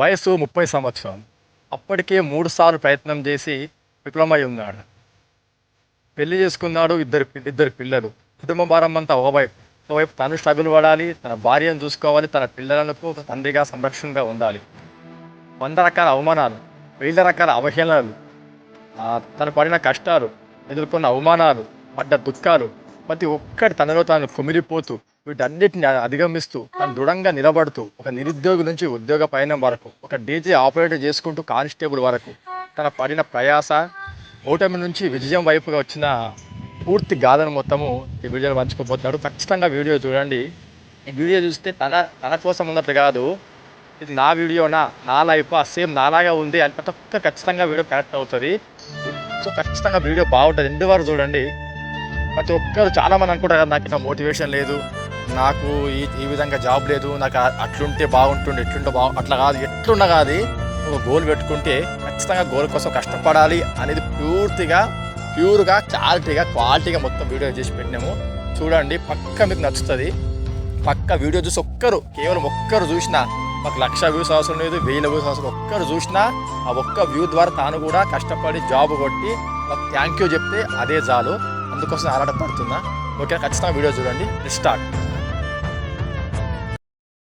వయసు ముప్పై సంవత్సరాలు అప్పటికే మూడుసార్లు ప్రయత్నం చేసి విఫలమై ఉన్నాడు. పెళ్ళి చేసుకున్నాడు ఇద్దరు ఇద్దరు పిల్లలు. కుటుంబ భారం అంతా ఒకవైపు. ఒకవైపు తను స్ట్రగుల్ పడాలి తన భార్యను చూసుకోవాలి తన పిల్లలకు ఒక తండ్రిగా సంరక్షణగా ఉండాలి. వంద రకాల అవమానాలు వేల రకాల అవహేళనలు. తను పడిన కష్టాలు ఎదుర్కొన్న అవమానాలు పడ్డ దుఃఖాలు ప్రతి ఒక్కటి తనలో తాను కుమిలిపోతూ వీటన్నిటిని అధిగమిస్తూ తను దృఢంగా నిలబడుతూ ఒక నిరుద్యోగి నుంచి ఉద్యోగ పయనం వరకు ఒక డీజే ఆపరేటర్ చేసుకుంటూ కానిస్టేబుల్ వరకు తన పడిన ప్రయాస ఓటమి నుంచి విజయం వైపుగా వచ్చిన పూర్తి గాథను మొత్తము ఈ వీడియోలో పంచుకోబోతున్నాడు. ఖచ్చితంగా వీడియో చూడండి. ఈ వీడియో చూస్తే తన తన కోసం ఉన్నట్టు కాదు. ఇది నా వీడియోనా? నా లైఫ్? సేమ్ నాలాగా ఉంది అని ప్రతి ఒక్క ఖచ్చితంగా వీడియో కనెక్ట్ అవుతుంది. సో ఖచ్చితంగా వీడియో బాగుంటుంది. ఎండు వారు చూడండి. ప్రతి ఒక్కరు చాలా మంది అనుకుంటారు కదా నాకు ఇంకా మోటివేషన్ లేదు నాకు ఈ ఈ విధంగా జాబ్ లేదు నాకు అట్లుంటే బాగుంటుండే ఎట్లుంటే బాగు అట్లా కాదు ఎట్లున్నా కాదు ఒక గోల్ పెట్టుకుంటే ఖచ్చితంగా గోల్ కోసం కష్టపడాలి అనేది పూర్తిగా ప్యూర్గా క్లారిటీగా క్వాలిటీగా మొత్తం వీడియో చేసి పెట్టినాము. చూడండి పక్క మీకు నచ్చుతుంది. పక్క వీడియో చూసి ఒక్కరు కేవలం ఒక్కరు చూసినా మాకు లక్ష వ్యూస్ అవసరం లేదు వేల వ్యూస్ అవసరం ఒక్కరు చూసినా ఆ ఒక్క వ్యూ ద్వారా తాను కూడా కష్టపడి జాబ్ కొట్టి మాకు థ్యాంక్ యూ చెప్తే అదే చాలు. అందుకోసం ఆరాటపడుతున్నా. ఓకే ఖచ్చితంగా వీడియో చూడండి. స్టార్ట్.